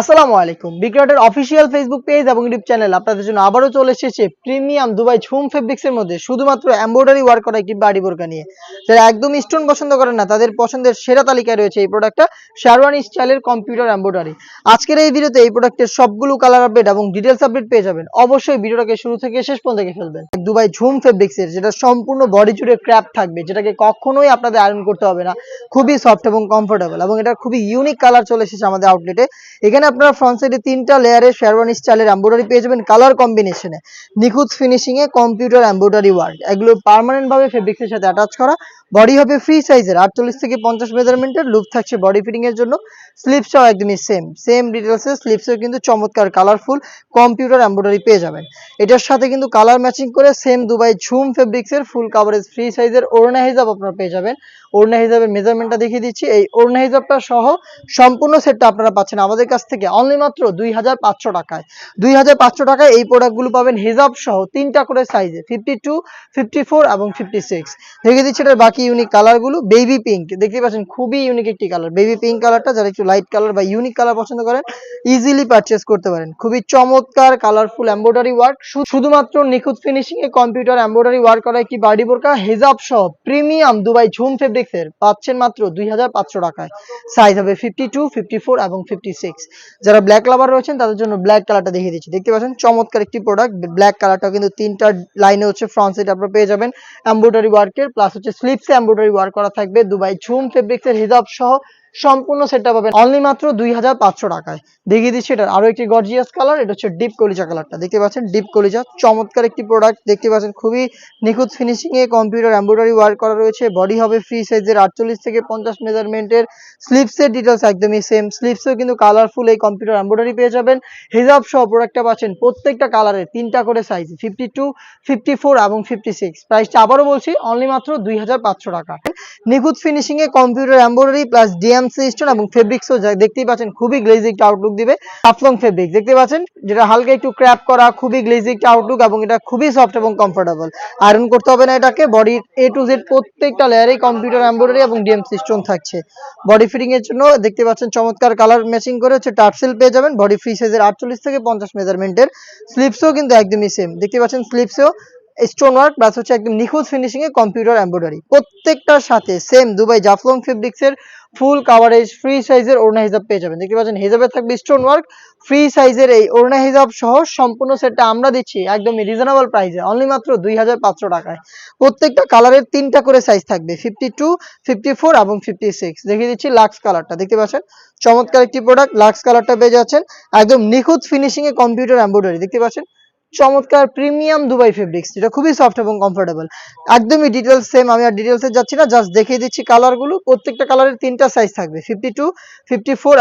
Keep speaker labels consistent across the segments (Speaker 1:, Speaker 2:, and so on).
Speaker 1: আসসালামু আলাইকুম। বিক্রটের অফিসিয়াল ফেসবুক পেজ এবং ইউটিউব চ্যানেল আপনাদের জন্য আবারও চলে এসেছে প্রিমিয়াম দুবাই ঝুম ফেব্রিক্স এর মধ্যে, শুধুমাত্র এমব্রয়ডারি ওয়ার্ক করা একটি বাড়ি বোরকা নিয়ে। যারা একদম স্টোন পছন্দ করেন না, তাদের পছন্দের সেরা তালিকায় রয়েছে এই প্রোডাক্টটা শেরওয়ানি স্টাইলের কম্পিউটার এমব্রয়ডারি আজকের এই ভিডিওতে এই প্রোডাক্টের সবগুলো কালার আপডেট এবং ডিটেলস আপডেট পেয়ে যাবেন। অবশ্যই ভিডিওটাকে শুরু থেকে শেষ পর্যন্ত দেখে ফেলবেন। দুবাই ঝুম ফেব্রিক্সের যেটা সম্পূর্ণ বডি জুড়ে ক্র্যাপ থাকবে, যেটাকে কখনোই আপনাদের আয়রন করতে হবে না। খুবই সফট এবং কমফোর্টেবল এবং এটা খুবই ইউনিক কালার চলে এসেছে আমাদের আউটলেটে এখানে আপনারা ফ্রন্ট সাইডে তিনটা লেয়ারের শেরওয়ানি স্টাইলের এমব্রয়ডারি পেয়ে যাবেন কালার কম্বিনেশনে নিখুঁত ফিনিশিংয়ে কম্পিউটার এমব্রয়ডারি ওয়ার্ক এগুলো পার্মানেন্ট ভাবে ফেব্রিক্সের সাথে অ্যাটাচ করা। বডি হবে ফ্রি সাইজের আটচল্লিশ থেকে পঞ্চাশ মেজারমেন্টের লুপ থাকছে বডি ফিটিং এর জন্য। স্লিপসও একদমই সেম সেম ডিটেলসে স্লিপসও কিন্তু চমৎকার কালারফুল কম্পিউটার এমব্রয়ডারি পেয়ে যাবেন। এটার সাথে কিন্তু কালার ম্যাচিং করে সেম দুবাই ঝুম ফেব্রিক্সের ফুল কাভারেজ ফ্রি সাইজের ওড়না হিজাব আপনারা পেয়ে যাবেন। ওড়না হিজাবের মেজারমেন্টটা দেখিয়ে দিচ্ছি। এই ওড়না হিজাবটা সহ সম্পূর্ণ সেটটা আপনারা পাচ্ছেন আমাদের কাছ থেকে অনলি মাত্র দুই হাজার পাঁচশো টাকায়। দুই হাজার পাঁচশো টাকায় এই প্রোডাক্টগুলো পাবেন হিজাব সহ তিনটা করে সাইজে ফিফটি টু ফিফটি ফোর এবং ফিফটি সিক্স দেখিয়ে দিচ্ছি এটার বাকি ইউনিক কালারগুলো বেবি পিঙ্ক দেখতে পাচ্ছেন, খুবই ইউনিক একটি কালার বেবি পিঙ্ক কালারটা যারা একটু লাইট কালার বা ইউনিক কালার পছন্দ করেন ইজিলি পারচেস করতে পারেন। খুবই চমৎকার কালারফুল এমব্রয়ডারি ওয়ার্ক শুধুমাত্র নিখুঁত ফিনিশিং এ কম্পিউটার এমব্রয়ডারি ওয়ার্ক করা একটি বাড়ি বোরকা হেজাব সহ প্রিমিয়াম দুবাই ঝুম ফেব্রিক্স এর পাচ্ছেন মাত্র দুই হাজার পাঁচশো টাকায়। সাইজ হবে ফিফটি টু ফিফটি ফোর এবং ফিফটি সিক্স যারা ব্ল্যাক লাভার রয়েছেন, তাদের জন্য ব্ল্যাক কালারটা দেখিয়ে দিচ্ছি। দেখতে পাচ্ছেন, চমৎকার একটি প্রোডাক্ট ব্ল্যাক কালারটা কিন্তু তিনটা লাইনে হচ্ছে ফ্রন্ট সাইড আপনারা পেয়ে যাবেন। এমব্রয়ডারি ওয়ার্কের প্লাস হচ্ছে স্লিপসে এমব্রয়ডারি ওয়ার্ক করা থাকবে দুবাই ঝুম ফেব্রিক্সের হিজাব সহ সম্পূর্ণ সেটটা পাবেন অনলি মাত্র দুই হাজার পাঁচশো টাকায়। দেখিয়ে দিচ্ছি এটা আরও একটি গর্জিয়াস কালার এটা হচ্ছে ডিপ কলিজা কালারটা দেখতে পাচ্ছেন ডিপ কলিজা, চমৎকার একটি প্রোডাক্ট দেখতে পাচ্ছেন খুবই নিখুঁত ফিনিশিং এ কম্পিউটার এমব্রয়ডারি ওয়ার্ক করা রয়েছে। বডি হবে ফ্রি সাইজের আটচল্লিশ থেকে পঞ্চাশ মেজারমেন্টের স্লিপসের ডিটেলস একদমই সেম স্লিপসেও কিন্তু কালারফুল এই কম্পিউটার এমব্রয়ডারি পেয়ে যাবেন। হিজাব সহ প্রোডাক্টটা পাচ্ছেন প্রত্যেকটা কালারের তিনটা করে size fifty two fifty four এবং ফিফটি সিক্স প্রাইসটা আবারও বলছি অনলি মাত্র দুই হাজার পাঁচশো টাকা। নিখুঁত ফিনিশিং এ কম্পিউটার এমব্রয়ডারি প্লাস স্টোন এবং ফেব্রিক্সও দেখতেই পাচ্ছেন, খুবই গ্লেজি একটা আউটলুক দিবে। আফলং ফেব্রিক দেখতে পাচ্ছেন? যেটা হালকা একটু ক্র্যাপ করা, খুবই গ্লেজি একটা আউটলুক এবং এটা খুবই সফট এবং কমফোর্টেবল আয়রন করতে হবে না এটাকে বডি এ টু জেড প্রত্যেকটা লেয়ারে কম্পিউটার এমব্রয়ডারি এবং ডিএমসি স্টোন থাকছে। বডি ফিটিং এর জন্য দেখতে পাচ্ছেন, চমৎকার কালার ম্যাচিং করে হচ্ছে টার্সেল পেয়ে যাবেন। বডি ফ্রি সাইজের আটচল্লিশ থেকে পঞ্চাশ মেজারমেন্টের স্লিপসও কিন্তু একদমই সেম দেখতে পাচ্ছেন স্লিপসেও স্টোন ওয়ার্ক প্লাস হচ্ছে একদম নিখুঁত ফিনিশিং এ কম্পিউটার এমব্রয়ডারি প্রত্যেকটার সাথে সেম দুবাই জাফলং ফেব্রিক্স এর ফুল কাভারেজ ফ্রি সাইজের ওড়না হিসাব পেয়ে যাবেন। দেখতে পাচ্ছেন হিসাবে থাকবে স্টোন ওয়ার্ক ফ্রি সাইজের এই ওড়না হিসাব সহ সম্পূর্ণ সেটটা আমরা দিচ্ছি একদমই রিজনেবল প্রাইসে অনলি মাত্র দুই হাজার পাঁচশো টাকায়। প্রত্যেকটা কালারের তিনটা করে সাইজ থাকবে ফিফটি টু ফিফটি ফোর এবং ফিফটি সিক্স দেখিয়ে দিচ্ছি লাক্স কালারটা দেখতে পাচ্ছেন? চমৎকার একটি প্রোডাক্ট লাক্স কালারটা পেয়ে যাচ্ছেন। একদম নিখুঁত ফিনিশিং এ কম্পিউটার এমব্রয়ডারি দেখতে পাচ্ছেন? চমৎকার প্রিমিয়াম দুবাই ফেব্রিক্স যেটা খুবই সফট এবং কমফোর্টেবল একদমই ডিটেলস সেম আমি আর ডিটেলসে যাচ্ছি না জাস্ট দেখিয়ে দিচ্ছি কালারগুলো প্রত্যেকটা কালারের তিনটা সাইজ থাকবে ফিফটি টু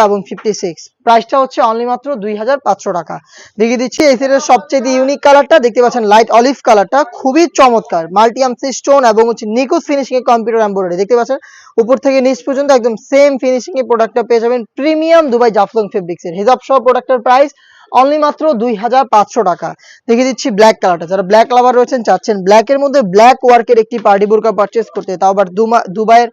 Speaker 1: এবং ফিফটি সিক্স প্রাইসটা হচ্ছে অনলি মাত্র দুই হাজার পাঁচশো টাকা। দেখিয়ে দিচ্ছি এই সেটের সবচেয়ে ইউনিক কালারটা দেখতে পাচ্ছেন লাইট অলিভ কালারটা খুবই চমৎকার। মাল্টিয়ামসি স্টোন এবং হচ্ছে নিকুজ ফিনিশিং এর কম্পিউটার এমব্রয়ডারি দেখতে পাচ্ছেন? উপর থেকে নিচ পর্যন্ত একদম সেম ফিনিশিং এর প্রোডাক্টটা পেয়ে যাবেন প্রিমিয়াম দুবাই জাফলং ফেব্রিক্স এর। হিজাব সহ প্রোডাক্টের প্রাইস অনলি মাত্র দুই হাজার পাঁচশো টাকা। দেখে দিচ্ছি ব্ল্যাক কালারটা যারা ব্ল্যাক লাভার রয়েছেন, চাচ্ছেন ব্ল্যাক এর মধ্যে ব্ল্যাক ওয়ার্কের একটি পার্টি বোরকা পারচেস করতে। তাও আবার দুবাইয়ের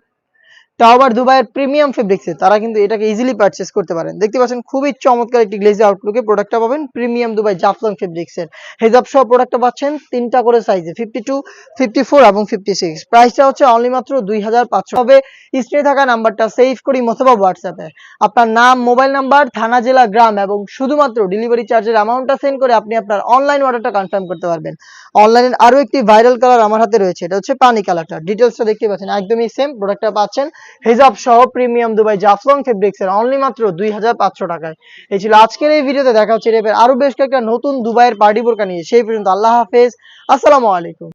Speaker 1: আবার দুবাইয়ের প্রিমিয়াম ফেব্রিক্সে তারা কিন্তু এটাকে ইজিলি পারচেস করতে পারেন। দেখতে পাচ্ছেন খুবই চমৎকার একটি গ্লেজি আউটলুকে প্রোডাক্টটা পাবেন প্রিমিয়াম দুবাই জাফলং ফেব্রিক্সের হেজাব সহ প্রোডাক্টটা পাচ্ছেন তিনটা করে সাইজে ফিফটি টু ফিফটি ফোর এবং ফিফটি সিক্স প্রাইসটা হচ্ছে অনলি মাত্র দুই হাজার পাঁচশো। তবে স্ক্রিনে থাকা নাম্বারটা সেভ করি অথবা হোয়াটসঅ্যাপে আপনার নাম মোবাইল নাম্বার থানা, জেলা, গ্রাম এবং শুধুমাত্র ডেলিভারি চার্জের অ্যামাউন্টটা সেন্ড করে আপনি আপনার অনলাইন অর্ডারটা কনফার্ম করতে পারবেন। অনলাইনের আরও একটি ভাইরাল কালার আমার হাতে রয়েছে, এটা হচ্ছে পানি কালারটা ডিটেলসটা দেখতে পাচ্ছেন, একদমই সেম প্রোডাক্টটা পাচ্ছেন। হেজাব সহ প্রিমিয়াম দুবাই জাফলং ফেব্রিক্স এর অনলি মাত্র দুই হাজার পাঁচশো টাকায়। এই ছিল আজকের এই ভিডিওতে, দেখা হচ্ছে রেপের আরও বেশ কয়েকটা নতুন দুবাইয়ের পার্টি বোরকা নিয়ে। সেই পর্যন্ত আল্লাহ হাফেজ। আসসালামু আলাইকুম।